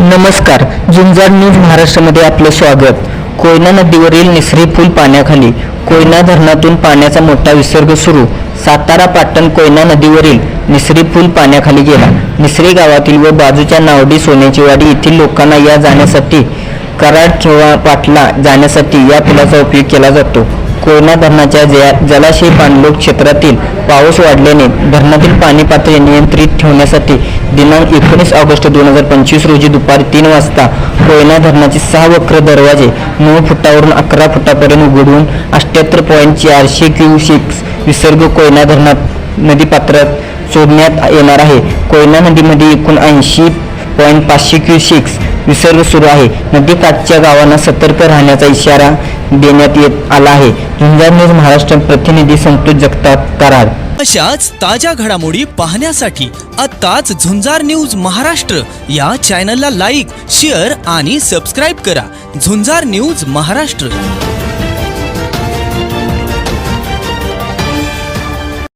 नमस्कार झुंजार न्यूज महाराष्ट्रामध्ये आपलं स्वागत. कोयना नदीवरील निसरी पूल पाण्याखाली कोयना धरणातून पाण्याचा मोठा विसर्ग सुरू. सातारा पाटण कोयना नदीवरील निसरी पूल पाण्याखाली गेला. निसरी गावातील व बाजूच्या नावडी सोन्याची वाडी येथील लोकांना या जाण्यासाठी कराड किंवा पाटला जाण्यासाठी या पुलाचा उपयोग केला जातो. कोयना धरणाच्या जलाशय पाणलोट क्षेत्रातील पाऊस वाढल्याने धरणातील पाणी पातळी नियंत्रित ठेवण्यासाठी दिनांक एकोणीस ऑगस्ट दोन हजार पंचवीस रोजी दुपारी तीन वाजता कोयना धरणाचे सहा वक्र दरवाजे नऊ फुटावरून अकरा फुटापर्यंत उघडून अठ्ठ्याहत्तर पॉईंट चारशे क्युसिक्स विसर्ग कोयना धरणात नदीपात्रात सोडण्यात येणार आहे. कोयना नदीमध्ये एकूण ऐंशी पॉईंट पाचशे क्युसिक्स विसर्ग सुरू आहे. नदीकाठच्या गावांना सतर्क राहण्याचा इशारा देण्यात येत आला आहे. झुंजार न्यूज महाराष्ट्र प्रतिनिधी संतोष जगताप कराड. अशाच ताज्या घडामोडी पाहण्यासाठी आत्ताच झुंजार न्यूज महाराष्ट्र या चॅनलला लाईक शेअर आणि सबस्क्राईब करा. झुंजार न्यूज महाराष्ट्र.